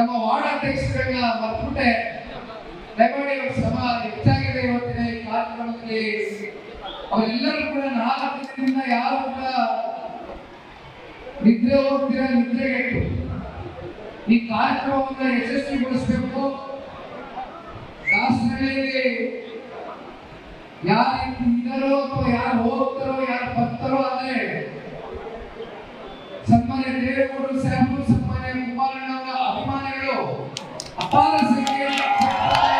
ನಮ್ಮ ವಾರ್ಡ್ ಅಧ್ಯಕ್ಷರನ್ನ ಮರ್ತ್ಬಿಟ್ಟೆ ದಯಮಾಡಿ ಅವ್ರ ಶ್ರಮ ಹೆಚ್ಚಾಗಿದೆ ಇವತ್ತಿನ ಈ ಕಾರ್ಯಕ್ರಮದಲ್ಲಿ ಅವರೆಲ್ಲರೂ ಕೂಡ ನಾಲ್ಕು ದಿನದಿಂದ ಯಾರು ಕೂಡ ನಿದ್ರೆ ಹೋಗ್ತೀರಾ ನಿದ್ರೆಗೆಟ್ಟು ಈ ಕಾರ್ಯಕ್ರಮವನ್ನು ಯಶಸ್ವಿಗೊಳಿಸಬೇಕು. ದಾಸನಹಳ್ಳಿಯಲ್ಲಿ ಯಾರು ಇದ್ದಾರೋ ಅಥವಾ ಯಾರು ಹೋಗ್ತಾರೋ, ಯಾರು ಬರ್ತಾರೋ ಅಂದ್ರೆ ಸನ್ಮಾನ್ಯ ದೇವೇಗೌಡರು ಸಾಹೇಬರು ಸನ್ಮಾನ್ಯ ಕುಮಾರಣ್ಣ ಅವರ ಅಭಿಮಾನಿಗಳು ಅಪಾರ ಸಂಖ್ಯೆಯಲ್ಲಿ ಇದ್ದಾರೆ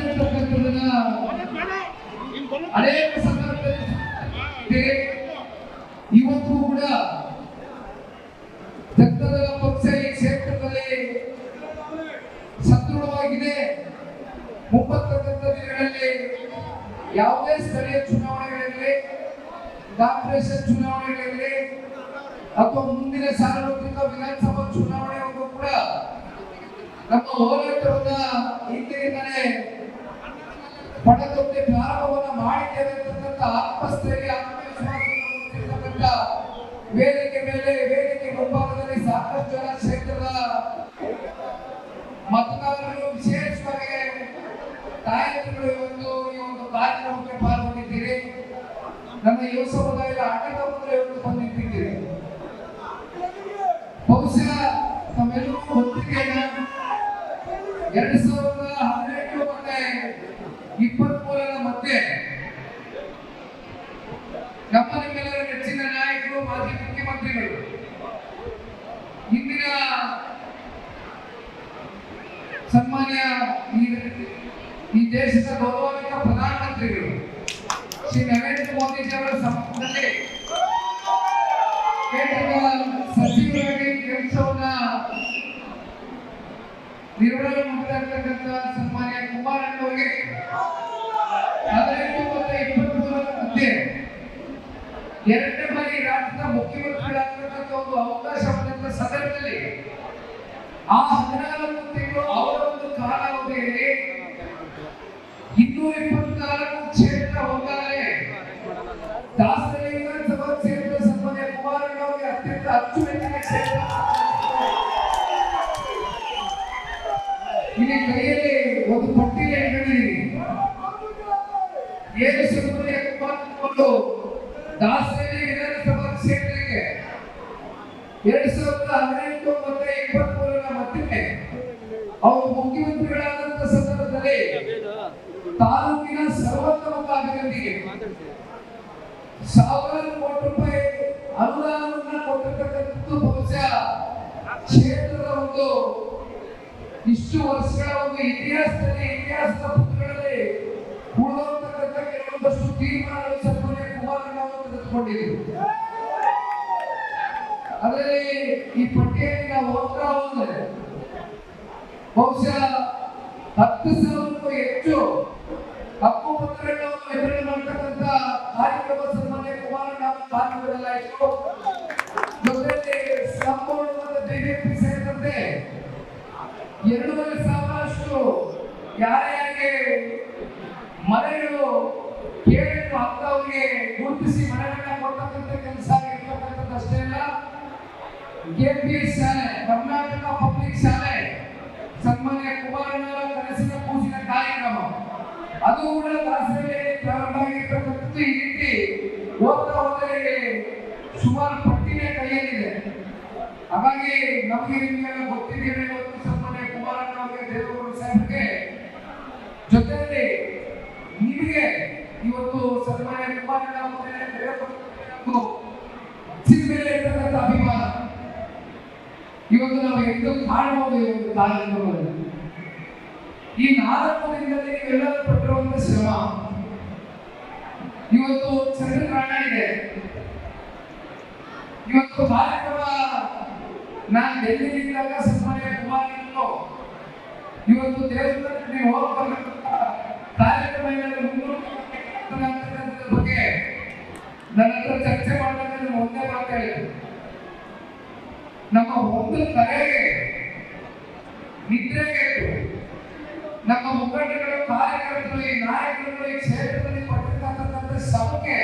ಅಂತಕ್ಕಂಥದ್ದನ್ನ ಅನೇಕ ಸಂದರ್ಭದಲ್ಲಿ ಇವತ್ತು ಕೂಡ ಜನತಾದಳ ಪಕ್ಷ ಈ ಕ್ಷೇತ್ರದಲ್ಲಿ ಸದೃಢವಾಗಿದೆ ಮುಂಬರ್ತಕ್ಕಂಥ ದಿನಗಳಲ್ಲಿ ಯಾವುದೇ ಸ್ಥಳೀಯ ಚುನಾವಣೆಗಳಿರಲಿ ಕಾರ್ಪೊರೇಷನ್ ಚುನಾವಣೆಗಳಿರಲಿ, ಅಥವಾ ಮುಂದಿನ ಸಾರ್ವತ್ರಿಕ ವಿಧಾನಸಭಾ ಚುನಾವಣೆವರೆಗೂ ಕೂಡ ನಮ್ಮ ಹೋರಾಟವನ್ನ ಹಿಂದಿನಿಂದಲೇ ಪಡೆದೊಂದೇ ಪ್ರಾರಂಭವನ್ನ ಮಾಡಿದ್ದೇವೆ ಅಂತಕ್ಕಂಥ ಆತ್ಮಸ್ಥೈರ್ಯ ಆತ್ಮವಿಶ್ವಾಸ ವೇದಿಕೆ ಮೇಲೆ, ವೇದಿಕೆ ಮುಂಭಾಗದಲ್ಲಿ ಸಾಕಷ್ಟು ಜನ ಕ್ಷೇತ್ರದ ಮತದಾರರು ವಿಶೇಷವಾಗಿ ತಾಯಂದಿರು ಇವತ್ತು ಕಾರ್ಯಕ್ರಮಕ್ಕೆ ಪಾಲ್ಗೊಂಡಿದ್ದೀರಿ. ನಮ್ಮ ಯುವ ಸಮುದಾಯದ ಅಣ್ಣತಮ್ಮಂದ್ರೆ ಇವತ್ತು ಬಂದಿದ್ದೀರಿ ಬಹುಶಃ ತಮ್ಮೆಲ್ಲರೂ ಪತ್ರಿಕೆಯ ಎರಡ್ ಸಾವಿರದ ಹದಿನೆಂಟು ಮತ್ತೆ ಇಪ್ಪತ್ಮೂರರ ಮಧ್ಯೆ ನಮ್ಮ ನಿಮ್ಮೆಲ್ಲರ ನೆಚ್ಚಿನ ನಾಯಕರು, ಮಾಜಿ ಮುಖ್ಯಮಂತ್ರಿಗಳು, ಇಂದಿನ ಸನ್ಮಾನ್ಯ ಈ ದೇಶದ ದೇಶದ ಪ್ರಧಾನಮಂತ್ರಿಗಳು. ಶ್ರೀ ನರೇಂದ್ರ ಮೋದಿ ಸಮ್ಮುಖದಲ್ಲಿ ಕೇಂದ್ರದ ಎರಡನೇ ರಾಜ್ಯದ ಒಂದು ಅವಕಾಶ ಆ ಹದಿನಾಲ್ಕು ತಿಂಗಳು ಅವರ ಒಂದು ಕಾಲಾವಧಿಯಲ್ಲಿ ಇನ್ನೂರ ಇಪ್ಪತ್ನಾಲ್ಕು ಕ್ಷೇತ್ರ ಹೊಂದಾರೆ ದಾಸರಿ ವಿಧಾನಸಭಾ ಕ್ಷೇತ್ರ ಸಂಬಂಧ ಅತ್ಯಂತ ಅಚ್ಚುಮೆಚ್ಚಿನ ಕ್ಷೇತ್ರ. ಇಲ್ಲಿ ಕೈಯಲ್ಲಿ ಒಂದು ಪಟ್ಟಿಗೆ ಇಟ್ಕೊಂಡಿದ್ದೀನಿ ಏನು ಸುಬ್ರಹ್ಮಣ್ಯ ಕುಮಾರಣ್ಣವರು ದಾಸರಿ ವಿಧಾನಸಭಾ ಕ್ಷೇತ್ರಕ್ಕೆ ಎರಡ್ ಸಾವಿರದ ಹದಿನೆಂಟು ಮತ್ತೆ ಇಪ್ಪತ್ಮೂರರ ಮಧ್ಯೆ ಅವರು ಮುಖ್ಯಮಂತ್ರಿಗಳಾದಂತ ತಾಲೂಕಿನ ಸರ್ವೋತ್ತಮ ಅಭಿವೃದ್ಧಿಗೆ ಸಾವಿರಾರು ಕೋಟಿ ರೂಪಾಯಿ ಅನುದಾನವನ್ನ ಕೊಟ್ಟಿರ್ತಕ್ಕಂಥದ್ದು ಬಹುಶಃ ಕ್ಷೇತ್ರದ ಒಂದು ಇಷ್ಟು ವರ್ಷಗಳ ಒಂದು ಇತಿಹಾಸದಲ್ಲಿ, ಇತಿಹಾಸದ ಪುಟಗಳಲ್ಲಿ ಉಳಿದೋಗ್ತಕ್ಕಂಥ ಕೆಲವೊಂದಷ್ಟು ತೀರ್ಮಾನಗಳು ತೆಗೆದುಕೊಂಡಿದ್ರು ಅದರಲ್ಲಿ ಈ ಪಟ್ಟಿಯಲ್ಲಿ ನಾವು ಹೋಗ್ತಾ ಬಹುಶಃ ಹತ್ತು ಸಾವಿರಕ್ಕೂ ಹೆಚ್ಚು ಹಕ್ಕು ಪತ್ರಗಳನ್ನು ವಿತರಣೆ ಮಾಡತಕ್ಕಂತ ಕಾರ್ಯಕ್ರಮ ಸನ್ಮಾನ್ಯ ಕುಮಾರಣ್ಣ ಕಾರ್ಯಕ್ರಮದಲ್ಲಾಯಿತು ಜೊತೆಯಲ್ಲಿ ಸಂಪೂರ್ಣವಾದ ಬಿಜೆಪಿ ಸೇರಿದಂತೆ ಎರಡೂವರೆ ಸಾವಿರಷ್ಟು ಯಾರೇ ಯಾರಿಗೆ ಮನೆಗಳು ಕೇಳಿದ್ರು ಅಂತವರಿಗೆ ಗುರುತಿಸಿ ಮನೆಗಳನ್ನ ಕೊಡ್ತಕ್ಕಂಥ ಕೆಲಸ ಇರ್ತಕ್ಕಂಥದ್ದು ಅಷ್ಟೇ ಅಲ್ಲ ಕೆಪಿಎಸ್ ಶಾಲೆ ಕರ್ನಾಟಕ ಅದು ಕೂಡ ದಾಸರಿಗೆ ಪ್ರಾರಂಭ ಆಗಿರ್ತಕ್ಕಂಥದ್ದು ಹೋದರೆ ಸುಮಾರು ಪಟ್ಟಿನೇ ಕೈಯಲ್ಲಿದೆ. ಹಾಗಾಗಿ ನಮಗೆ ನಿಮಗೆಲ್ಲ ಗೊತ್ತಿದ್ದೇನೆ ಇವತ್ತು ಸನ್ಮಾನ್ಯ ಕುಮಾರಣ್ಣ ದೇವೇಗೌಡ ಸಾಹೇಬ್ಗೆ ನಿಮಗೆ ಇವತ್ತು ಸನ್ಮಾನ್ಯ ಕುಮಾರಣ್ಣ ಅಭಿಮಾನ. ಇವತ್ತು ನಾವು ಎಂದು ಕಾಣಬಹುದು ಇವತ್ತು ಈ ನಾಲ್ಕು ದಿನದಲ್ಲಿ ನೀವೆಲ್ಲರೂ ಪಟ್ಟಿರುವಂತ ಶ್ರಮ. ಇವತ್ತು ಚಂದ್ರಗ್ರಹಣ ಇದೆ. ಇವತ್ತು ಕಾರ್ಯಕ್ರಮ ನಾನು ಡೆಲ್ಲಿಲಿದ್ದಾಗ ಸುಮ್ಮನೆ ಕುಮಾರಣ್ಣನು ಇವತ್ತು ದೇಶದಲ್ಲಿ ನೀವು ಹೋಗಬೇಕಂತ ಕಾರ್ಯಕ್ರಮ ಬಗ್ಗೆ ನನ್ನ ಹತ್ರ ಚರ್ಚೆ ಮಾಡಿದಾಗ ನಾನು ಒಂದೇ ಮಾತು ಹೇಳಿದೆ ನಮ್ಮ ಒಂದು ಕರೆಗೆ ನಿದ್ರೆಗೆ ನಮ್ಮ ಮುಖಂಡಗಳು ಕಾರ್ಯಕರ್ತರು ಈ ನಾಯಕರುಗಳು ಕ್ಷೇತ್ರದಲ್ಲಿ ಪಟ್ಟಿರ್ತಕ್ಕಂಥ ಸಭೆಗೆ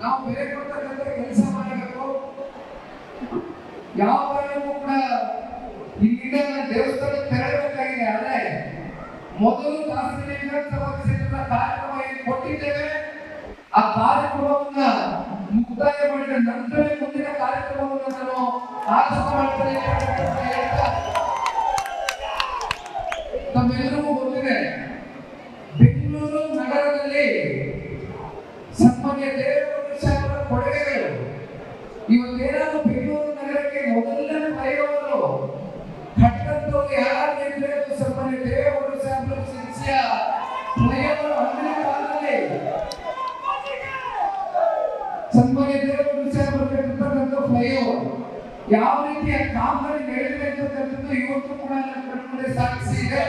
ನಾವು ಬೇರೆ ಕೊಡ್ತಕ್ಕಂಥ ಕೆಲಸ ಮಾಡಬೇಕು. ಯಾವ ಕೂಡ ಇಲ್ಲಿಂದ ನಾನು ದೇವಸ್ಥಾನಕ್ಕೆ ತೆರಳಬೇಕಾಗಿದೆ ಆದ್ರೆ ಮೊದಲು ದಾಸರಿ ವಿಧಾನಸಭಾ ಕ್ಷೇತ್ರದ ಕಾರ್ಯಕ್ರಮ ಕೊಟ್ಟಿದ್ದೇವೆ. ಆ ಕಾರ್ಯಕ್ರಮವನ್ನ ಮುಕ್ತಾಯ ಮಾಡಿದ ನಂತರ ಮುಂದಿನ ಕಾರ್ಯಕ್ರಮವನ್ನು ನಾನು ಆಲೋಚನೆ ಮಾಡ್ತೇನೆ. ಯಾವ ರೀತಿಯ ಕಾಮಗಾರಿ ನಡೆದಿದೆ ಅಂತಕ್ಕಂಥದ್ದು ಇವತ್ತು ಕೂಡ ನನ್ನ ಕಣ್ಮುಂದೆ ಸಾಕ್ಷಿ ಇದೆ.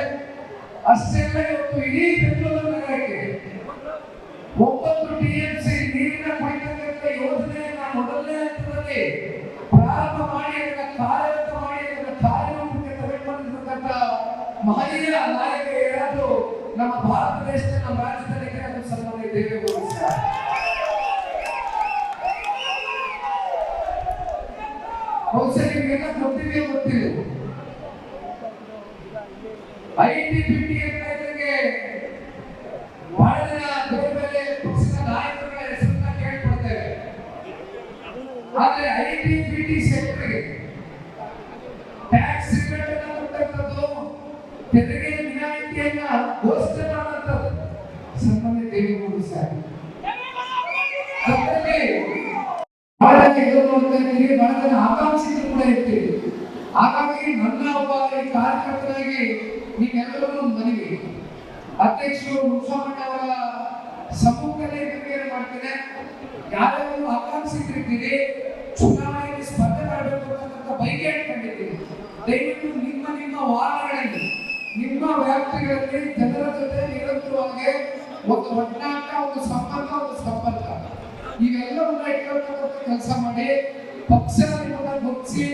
ಅಷ್ಟೇ ಅಲ್ಲ, ಇವತ್ತು ಇಡೀ ಬೆಂಗಳೂರು ನಗರಕ್ಕೆ ಒಂಬತ್ತು ಸಿ ನೀರಿನ ಕುಡಿತಕ್ಕಂಥ ಯೋಜನೆಯನ್ನ ಮೊದಲನೇ ಹಂತದಲ್ಲಿ ಪ್ರಾರಂಭ ಮಾಡಿ, ಅದನ್ನ ಕಾರ್ಯರತ ಮಾಡಿ, ಅದನ್ನ ಕಾರ್ಯರೂಪಕ್ಕೆ ತಗೊಂಡಿರ್ತಕ್ಕಂಥ ಮಹನೀಯ ನಮ್ಮ ಭಾರತ ದೇಶದ ನಮ್ಮ ರಾಜ್ಯದಲ್ಲಿ ಅದು ಸನ್ಮಾನ್ಯ ದೇವೇಗೌಡ ಸರ್ ಬಹುಶಃ ನಿಮಗೆಲ್ಲ ಗೊತ್ತಿದೆಯೋ ಗೊತ್ತಿದೆ ಐ ಟಿ ಪಿ ಟಿ ಅನ್ನೋದಕ್ಕೆ ಬಹಳ ಜನ ಬೇರೆ ಬೇರೆ ಪಕ್ಷದ ನಾಯಕರುಗಳ ಹೆಸರನ್ನ ಕೇಳ್ಕೊಳ್ತೇವೆ ಆದ್ರೆ ಐ ಟಿ ಪಿ ಟಿ ಸೆಕ್ಟರ್ಗೆ ಟ್ಯಾಕ್ಸ್ ರಿಬೇಟ್ ಅನ್ನ ಕೊಡ್ತಕ್ಕಂಥದ್ದು ತೆರಿಗೆ ವಿನಾಯಿತಿಯನ್ನ ಘೋಷಣೆ ಮಾಡುವಂಥದ್ದು ಸನ್ಮಾನ್ಯ ದೇವೇಗೌಡ ಸರ್ ಜೊತೆಗೆ ಬಹಳ ಜನ ಇರೋದು ನೋಡ್ತಾ ಇದ್ದೀವಿ ಬಹಳ ಕೂಡ ಇರ್ತೀವಿ ಹಾಗಾಗಿ ನನ್ನ ಒಬ್ಬ ಕಾರ್ಯಕರ್ತರಾಗಿ ನೀವೆಲ್ಲರೂ ಮನವಿ ಅಧ್ಯಕ್ಷರು ಮುಖ್ಯಮಂತ್ರಿ ಅವರ ಸಮ್ಮುಖದಲ್ಲಿ ನಿರ್ಣಯ ಮಾಡ್ತೇನೆ. ಯಾರ್ಯಾರು ಆಕಾಂಕ್ಷಿಗಳಿದ್ದೀರಿ ಚುನಾವಣೆಯಲ್ಲಿ ಸ್ಪರ್ಧೆ ಮಾಡಬೇಕು ಅಂತಕ್ಕಂಥ ಬೈಕೆ ಇಟ್ಕೊಂಡಿದ್ದೀರಿ ದಯವಿಟ್ಟು ನಿಮ್ಮ ನಿಮ್ಮ ವಾರಗಳಲ್ಲಿ ನಿಮ್ಮ ವ್ಯಾಪ್ತಿಗಳಲ್ಲಿ ಜನರ ಜೊತೆ ನಿರಂತರವಾಗಿ ಒಂದು ಒಟ್ಟಾಟ ಒಂದು ಸಂಪರ್ಕ ಒಂದು ಸಂಪರ್ಕ. ಇವೆಲ್ಲವನ್ನ ಇಟ್ಕೊಳ್ತಕ್ಕಂಥ ಕೆಲಸ ಮಾಡಿ. ಪಕ್ಷ ನಿಮ್ಮನ್ನ ಗುರುತಿಸಿ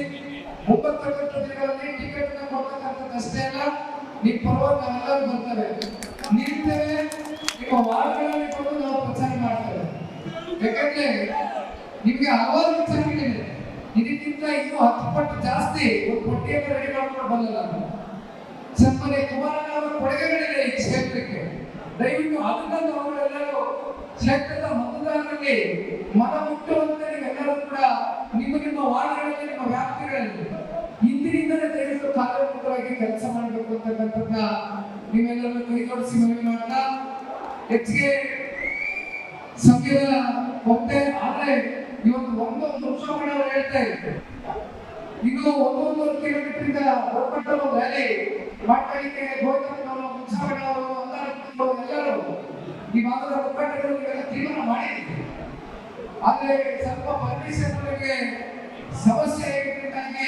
ಒಂಬತ್ತೊಂಬತ್ತು ದಿನಗಳಲ್ಲಿ ಟಿಕೆಟ್ ಕೊಡ್ತಕ್ಕಂಥದ್ದು ಅಷ್ಟೇ ಅಲ್ಲ ನಿಮ್ಮ ಪರವಾಗಿ ನಾವೆಲ್ಲರೂ ಬರ್ತೇವೆ. ನಿಲ್ತೇವೆ ನಿಮ್ಮ ವಾರ್ಡ್ಗಳಲ್ಲಿ ಕೊಟ್ಟು ನಾವು ಪ್ರಚಾರ ಮಾಡ್ತೇವೆ. ಯಾಕಂದ್ರೆ ನಿಮ್ಗೆ ಹಲವಾರು ವಿಚಾರಗಳಿದೆ ಇದಕ್ಕಿಂತ ಇನ್ನೂ ಹತ್ತು ಪಟ್ಟು ಜಾಸ್ತಿ ಒಂದು ಪಟ್ಟಿಯನ್ನು ರೆಡಿ ಮಾಡ್ಕೊಂಡು ಬಂದಲ್ಲ ಸನ್ಮಾನ್ಯ ಕುಮಾರಣ್ಣ ಅವರ ಕೊಡುಗೆಗಳಿದೆ ಈ ಕ್ಷೇತ್ರಕ್ಕೆ. ದಯವಿಟ್ಟು ಅದನ್ನ ಅವರೆಲ್ಲರೂ ಕ್ಷೇತ್ರದ ಮತದಾರರಲ್ಲಿ ಮನ ಮುಟ್ಟುವಂತೆ ನೀವೆಲ್ಲರೂ ಕೂಡ ನಿಮ್ಮ ನಿಮ್ಮ ವಾರ್ಡ್ಗಳಲ್ಲಿ ನಿಮ್ಮ ವ್ಯಾಪ್ತಿಗಳಲ್ಲಿ ಇಂದಿನಿಂದಲೇ ದಯವಿಟ್ಟು ಕಾರ್ಯಮುಖವಾಗಿ ಕೆಲಸ ಮಾಡಬೇಕು ಅಂತಕ್ಕಂಥದ್ದ ನೀವೆಲ್ಲರೂ ಕೈ ಜೋಡಿಸಿ ಮನವಿ ಮಾಡ್ತಾ ಹೆಚ್ಚಿಗೆ ಸಮಯದ ಒಂದೇ ಆದ್ರೆ ಇವತ್ತು ಒಂದು ನಿಮಿಷ ಅವರು ಹೇಳ್ತಾ ಇದ್ದಾರೆ ಇದು ಒಂದೊಂದು ಕಿಲೋಮೀಟರ್ ಇಂದ ರ್ಯಾಲಿ ಮಾಡ್ತಾ ಗೋವಿಂದನವರು ಮುನ್ಸಾಬಣ್ಣವರು ಅಂಗಾರಪ್ಪನವರು ಎಲ್ಲರೂ ಈ ಭಾಗದ ಮುಖಂಡರು ಇವೆಲ್ಲ ತೀರ್ಮಾನ ಮಾಡಿದ್ದೀವಿ. ಆದರೆ ಸ್ವಲ್ಪ ಪರ್ಮಿಷನ್ ಅವರಿಗೆ ಸಮಸ್ಯೆ ಆಗಿದ್ದಕ್ಕಾಗಿ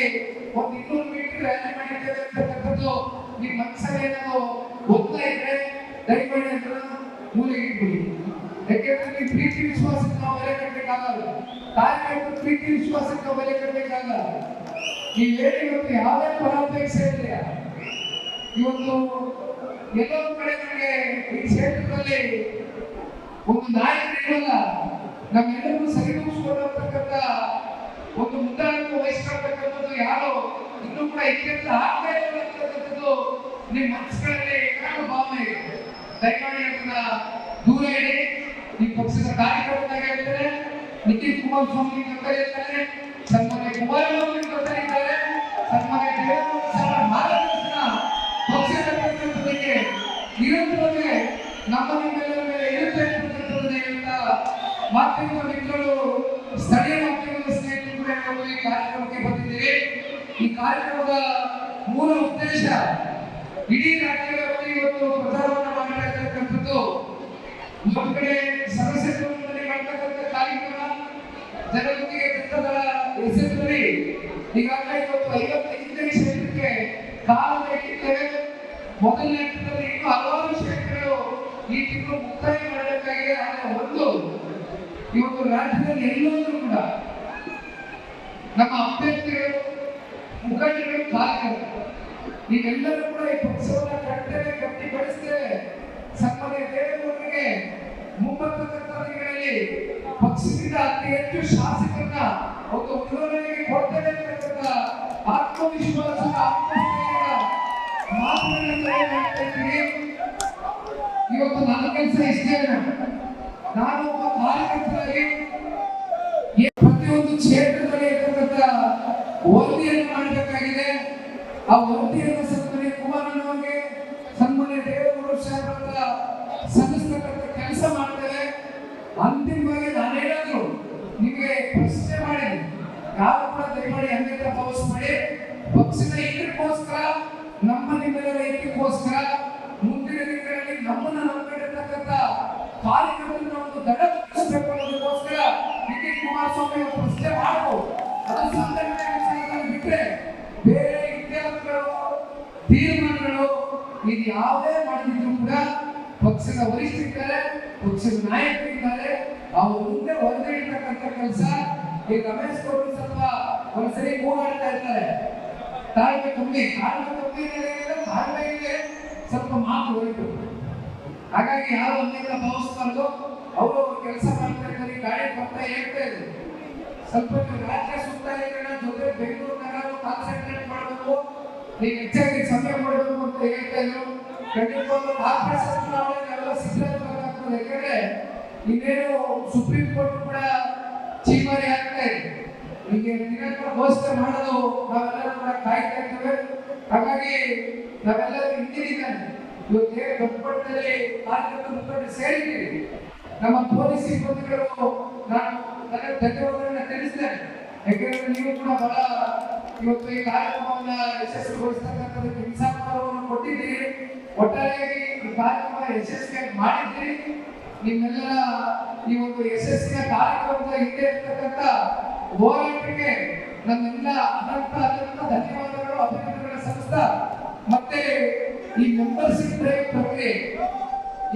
ಒಂದು ಇನ್ನೂರು ಮೀಟರ್ ರ್ಯಾಲಿ ಮಾಡಿದ್ದೇವೆ ಅಂತಕ್ಕಂಥದ್ದು ನಿಮ್ಮ ಮನಸ್ಸಲ್ಲಿ ಏನಾದ್ರು ಗೊತ್ತಾ ಇದ್ರೆ ದಯಮಾಡಿ ಅಂತ ಮೂಲೆಗೆ ಇಟ್ಬಿಡಿ. ಯಾಕೆಂದ್ರೆ ನೀವು ಪ್ರೀತಿ ವಿಶ್ವಾಸಕ್ಕೆ ನಾವು ಬೆಲೆ ಕಟ್ಟಬೇಕಾಗಲ್ಲ. ಕಾರ್ಯಕ್ರಮ ಪ್ರೀತಿ ವಿಶ್ವಾಸಕ್ಕೆ ನಾವು ಬೆಲೆ ಕಟ್ಟಬೇಕಾಗಲ್ಲ. ನೀವು ಹೇಳಿ ಇವತ್ತು ಫಲಾಪೇಕ್ಷೆ ಇಲ್ಲ ಇವತ್ತು ಎಲ್ಲೋ ಒಂದ್ ಕಡೆ ನನಗೆ ಈ ಕ್ಷೇತ್ರದಲ್ಲಿ ಒಂದು ನಾಯಕರು ಇರಲ್ಲ ನಮ್ಮೆಲ್ಲರಿಗೂ ಸರಿದೂಗಿಸ್ಕೊಳ್ಳತಕ್ಕಂಥ ಒಂದು ಮುಂದಾಳತ್ವ ವಹಿಸ್ಕೊಳ್ತಕ್ಕಂಥದ್ದು ಯಾರು ಇನ್ನೂ ಕೂಡ ಇತ್ಯರ್ಥ ಆಗ್ತಾ ಇರತಕ್ಕಂಥದ್ದು ನಿಮ್ಮ ಮನಸ್ಸುಗಳಲ್ಲಿ ಏನಾದ್ರು ಭಾವನೆ ಇದೆ. ದಯಮಾಡಿ ಅದನ್ನ ದೂರ ಇಡಿ. ಈ ಪಕ್ಷದ ಕಾರ್ಯಕ್ರಮದಾಗ ಹೇಳ್ತಾರೆ ನಿಖಿಲ್ ಕುಮಾರಸ್ವಾಮಿ ಜೊತೆ ಇರ್ತಾರೆ ಸನ್ಮಾನ್ಯ ಕುಮಾರಸ್ವಾಮಿ ನಮ್ಮ ನಿಮ್ಮೆಲ್ಲರ ಮೇಲೆ ಇರುತ್ತೆ ಹೇಳ್ತಾ ಮಿತ್ರರು ಸ್ಥಳೀಯ ಮಾಧ್ಯಮದ ಸ್ನೇಹಿತರು ಕೂಡ ಈ ಕಾರ್ಯಕ್ರಮಕ್ಕೆ ಬಂದಿದ್ದೀರಿ. ಈ ಕಾರ್ಯಕ್ರಮದ ಮೂಲ ಉದ್ದೇಶ ಇಡೀ ರಾಜ್ಯವ್ಯಾಪಿ ಇವತ್ತು ಪ್ರಚಾರವನ್ನು ಮಾಡ್ತಾ ಇರತಕ್ಕಂಥದ್ದು. ಒಂದು ಕಡೆ ಸದಸ್ಯತ್ವದಲ್ಲಿ ಮಾಡ್ತಕ್ಕಂಥ ಕಾರ್ಯಕ್ರಮ, ಜನರೊಂದಿಗೆ ಚಿತ್ರಗಳ ಹೆಸರಿನಲ್ಲಿ ಈಗಾಗಲೇ ಇವತ್ತು ಐವತ್ತೈದನೇ ಕ್ಷೇತ್ರಕ್ಕೆ ಕಾಲ ಇಟ್ಟಿದ್ದೇವೆ ಮೊದಲನೇ ರಾಜ್ಯದಲ್ಲಿ ಎಲ್ಲಾದರೂ ಕೂಡ ನಮ್ಮ ಅಭ್ಯರ್ಥಿಗಳು, ಮುಖಂಡರು, ಕಾರ್ಯಕರ್ತರು, ನೀವೆಲ್ಲರೂ ಕೂಡ ಈ ಪಕ್ಷವನ್ನು ಕಟ್ಟರೆ ಗಟ್ಟಿಪಡಿಸಿದ್ರೆ ಸನ್ಮಾನ್ಯ ದೇವೇಗೌಡರಿಗೆ ಮುಂಬತ್ತು ಕರ್ತವ್ಯಗಳಲ್ಲಿ ಪಕ್ಷದಿಂದ ಅತಿ ಹೆಚ್ಚು ಶಾಸಕರನ್ನ ಒಂದು ಉದಾಹರಣೆಗೆ ಕೊಡ್ತೇವೆ ಅಂತಕ್ಕಂಥ ಆತ್ಮವಿಶ್ವಾಸ ಮಾತುಗಳನ್ನು ಇವತ್ತು ನನ್ನ ಕೆಲಸ ಇಷ್ಟೇ ನಾನು ಒಬ್ಬ ಕಾರ್ಯಕರ್ತರಾಗಿ ಪ್ರತಿಯೊಂದು ಕ್ಷೇತ್ರದಲ್ಲಿ ಇರತಕ್ಕಂತ ವರದಿಯನ್ನು ಮಾಡಬೇಕಾಗಿದೆ. ಆ ವರದಿಯನ್ನು ಸನ್ಮಾನ್ಯ ಕುಮಾರಣ್ಣವರಿಗೆ ಸನ್ಮಾನ್ಯ ದೇವೇಗೌಡ ಸಾಹೇಬರ ಸಲ್ಲಿಸ್ತಕ್ಕಂಥ ಕೆಲಸ ಮಾಡ್ತೇವೆ. ಅಂತಿಮವಾಗಿ ನಾನೇನಾದ್ರು ನಿಮಗೆ ಪ್ರಶ್ನೆ ಮಾಡಿದೆ ಯಾರು ಕೂಡ ದಯಮಾಡಿ ಹಂಗೆ ಭಾವಿಸ್ಬೇಡಿ ಪಕ್ಷದ ಇದಕ್ಕೋಸ್ಕರ ನಮ್ಮ ನಿಮ್ಮೆಲ್ಲರ ಇದಕ್ಕೋಸ್ಕರ ಮುಂದಿನ ದಿನಗಳಲ್ಲಿ ನಮ್ಮನ್ನು ನಂಬಿರ್ತಕ್ಕಂಥ ಕಾರ್ಯಕರ್ತರನ್ನ ಒಂದು ದಡಪಡಿಸಬೇಕು ಅನ್ನೋದಕ್ಕೋಸ್ಕರ ಡಿ ಕೆ ಕುಮಾರಸ್ವಾಮಿ ಅವರು ಮಾಡಬಹುದು ಅದು ಸಂಘಟನೆ ಬಿಟ್ರೆ ಬೇರೆ ಇತ್ಯಾದಿಗಳು ತೀರ್ಮಾನಗಳು ಇದು ಯಾವುದೇ ಮಾಡಿದ್ರು ಕೂಡ ಪಕ್ಷದ ವರಿಷ್ಠರಿದ್ದಾರೆ, ಪಕ್ಷದ ನಾಯಕರಿದ್ದಾರೆ. ಅವರು ಮುಂದೆ ಹೊರಗೆ ಇರ್ತಕ್ಕಂಥ ಕೆಲಸ ಈ ರಮೇಶ್ ಗೌಡ್ರು ಸ್ವಲ್ಪ ಒಂದ್ಸರಿ ಕೂಗಾಡ್ತಾ ಇರ್ತಾರೆ. ತಾಳ್ಮೆ ಕಮ್ಮಿ ತಾಳ್ಮೆ ಇದೆ ತಾಳ್ಮೆ ಸ್ವಲ್ಪ ಮಾತು ಹೊರಟು. ಹಾಗಾಗಿ ಯಾರು ಅನ್ನಗಳ ಭಾವಿಸ್ಬಾರ್ದು ಅವರು ಕೆಲಸ ಮಾಡ್ತಾರೆ ಗಾಳಿ ಬರ್ತಾ ಹೇಳ್ತಾ ಇದೆ ಸ್ವಲ್ಪ ರಾಜ್ಯ ಸುತ್ತಾರಿಗಳ ಜೊತೆ ಬೆಂಗಳೂರು ನಗರ ಕಾನ್ಸಂಟ್ರೇಟ್ ಮಾಡಬೇಕು. ನೀವು ಹೆಚ್ಚಾಗಿ ಸಮಯ ಮಾಡಬೇಕು ಅಂತ ಹೇಳ್ತಾ ಇದ್ರು. ಖಂಡಿತವಾಗ್ಲೂ ಕಾಂಗ್ರೆಸ್ ಚುನಾವಣೆ ಸಿದ್ಧಾಂತ ಸಿದ್ಧರಾಗಬೇಕಾಗ್ತದೆ ಯಾಕಂದ್ರೆ ಇನ್ನೇನು ಸುಪ್ರೀಂ ಕೋರ್ಟ್ ಕೂಡ ಚೀಮಾರಿ ಆಗ್ತಾ ಇದೆ. ಹೀಗೆ ನಿರಂತರ ಘೋಷಣೆ ಮಾಡೋದು ನಾವೆಲ್ಲರೂ ಕೂಡ ಕಾಯ್ತಾ ಇದ್ದೇವೆ. ಹಾಗಾಗಿ ನಾವೆಲ್ಲರೂ ಹಿಂದಿನಿಂದಾನೆ ಇವತ್ತು ಹೇಗೆ ದೊಡ್ಡ ಮಟ್ಟದಲ್ಲಿ ಕಾರ್ಯಕ್ರಮ ಮುಖಂಡರು ಸೇರಿದ್ದೀರಿ ನಮ್ಮ ಪೊಲೀಸ್ ಸಿಬ್ಬಂದಿಗಳು ನಾನು ನನ್ನ ಧನ್ಯವಾದಗಳನ್ನ ತಿಳಿಸ್ತೇನೆ. ಯಾಕೆಂದ್ರೆ ನೀವು ಕೂಡ ಬಹಳ ಇವತ್ತು ಈ ಕಾರ್ಯಕ್ರಮವನ್ನ ಯಶಸ್ವಿಗೊಳಿಸ್ತಕ್ಕಂಥದ್ದಕ್ಕೆ ಹಿಂಸಾಚಾರವನ್ನು ಕೊಟ್ಟಿದ್ದೀರಿ. ಒಟ್ಟಾರೆಯಾಗಿ ಈ ಕಾರ್ಯಕ್ರಮ ಯಶಸ್ವಿಯಾಗಿ ಮಾಡಿದ್ದೀರಿ. ನಿಮ್ಮೆಲ್ಲರ ಈ ಒಂದು ಯಶಸ್ಸಿನ ಕಾರ್ಯಕ್ರಮದ ಹಿಂದೆ ಇರ್ತಕ್ಕಂಥ ಹೋರಾಟಕ್ಕೆ ನಮ್ಮೆಲ್ಲ ಅನಂತ ಅನಂತ ಧನ್ಯವಾದಗಳು ಅಭಿನಂದನೆಗಳ ಸಂಸ್ಥಾ ಮತ್ತೆ ಈ ನಂಬರ್ ಡ್ರೈವ್ ಪ್ರಕ್ರಿಯೆ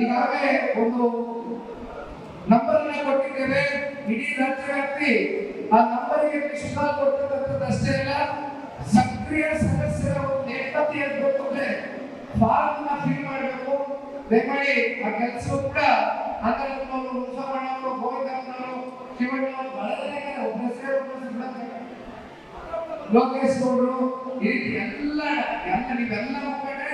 ಈಗಾಗಲೇ ಒಂದು ನಂಬರ್ ಅನ್ನ ಕೊಟ್ಟಿದ್ದೇವೆ ಇಡೀ ರಾಜ್ಯವ್ಯಾಪ್ತಿ ಆ ನಂಬರ್ಗೆ ಕಾಲ್ ಕೊಡ್ತಕ್ಕಂಥದ್ದು ಅಷ್ಟೇ ಅಲ್ಲ, ಸಕ್ರಿಯ ಸದಸ್ಯರ ಒಂದು ಅಂತ ಆಗಬೇಕು ಅಂದ್ರೆ ಫಾರ್ಮ್ನ ಫಿಲ್ ಮಾಡಬೇಕು ದಯಮಾಡಿ ಆ ಕೆಲಸವು ಕೂಡ ಅಂತರವರು ಮುಸಮಣ್ಣವರು ಗೋವಿಂದಪ್ಪನವರು ಶಿವಣ್ಣವರು ಬಹಳ ಜನ ಇದ್ದಾರೆ ಒಬ್ಬ ಹೆಸರೇ ಹೆಸರು ಬಿಡಕ್ಕಾಗಲ್ಲ. ಲೋಕೇಶ್ ಗೌಡರು, ಈ ರೀತಿ ಎಲ್ಲ ಎಲ್ಲ, ನೀವೆಲ್ಲ ಮುಖಂಡರೇ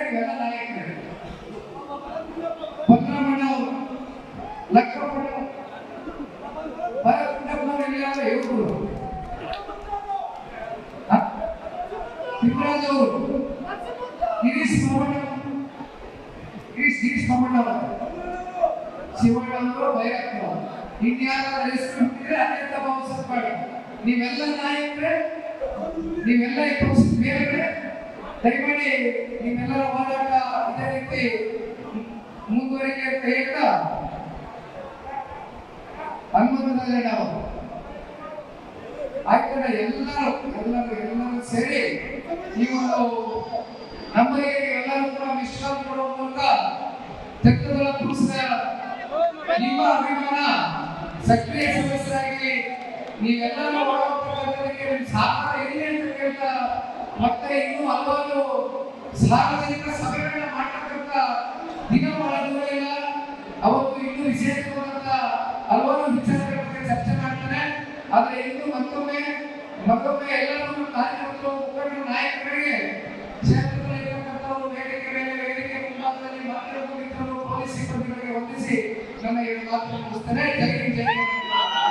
శివడంలో భయత్వం ఇండియాలో చేసుకుంటే అత్యంత భవిష్యత్ పడ నీవెల్ల నాయకుడే నీవెల్ల ఇప్పుడు పేరే ದಯಮಾಡಿ ನಿಮ್ಮೆಲ್ಲರ ಹೋರಾಟ ಇದೇ ರೀತಿ ಮುಂದುವರಿಕೆ ಅಂತ ಹೇಳ್ತಾ ಹನುಮಂತನಲ್ಲಿ ನಾವು ಆಯ್ತಲ್ಲ ಎಲ್ಲರೂ ಎಲ್ಲರೂ ಎಲ್ಲರೂ ಸೇರಿ ಈ ಒಂದು ನಮಗೆ ಎಲ್ಲರೂ ಕೂಡ ವಿಶ್ರಾಂತ ಕೊಡುವ ಮೂಲಕ ತೆಕ್ಕದಳ ಪುರುಷರ ನಿಮ್ಮ ಅಭಿಮಾನ ಸಕ್ರಿಯ ಸದಸ್ಯರಾಗಿ ನೀವೆಲ್ಲರೂ ಮತ್ತೆ ಇನ್ನೂ ಹಲವಾರು ಸಾರ್ವಜನಿಕ ಸಭೆಗಳನ್ನ ಮಾಡ್ತಕ್ಕಂಥ ಇಲ್ಲ ಅವತ್ತು ಇನ್ನೂ ವಿಶೇಷವಾದಂತ ಹಲವಾರು ವಿಚಾರಗಳ ಬಗ್ಗೆ ಚರ್ಚೆ ಮಾಡ್ತಾರೆ ಆದ್ರೆ ಇನ್ನು ಮತ್ತೊಮ್ಮೆ ಮತ್ತೊಮ್ಮೆ ಎಲ್ಲರೂ ಕಾರ್ಯಕರ್ತರು, ಮುಖಂಡರು, ನಾಯಕರಿಗೆ ಕ್ಷೇತ್ರದಲ್ಲಿರ್ತಕ್ಕಂಥವರು ವೇದಿಕೆ ಮೇಲೆ ವೇದಿಕೆ ಮುಂಭಾಗದಲ್ಲಿ ಮಾತೃ ಮಿತ್ರರು, ಪೊಲೀಸ್ ಸಿಬ್ಬಂದಿಗಳಿಗೆ ವಂದಿಸಿ ನನ್ನ ಎರಡು ಮಾತನ್ನು ಜೈ ಜೈ.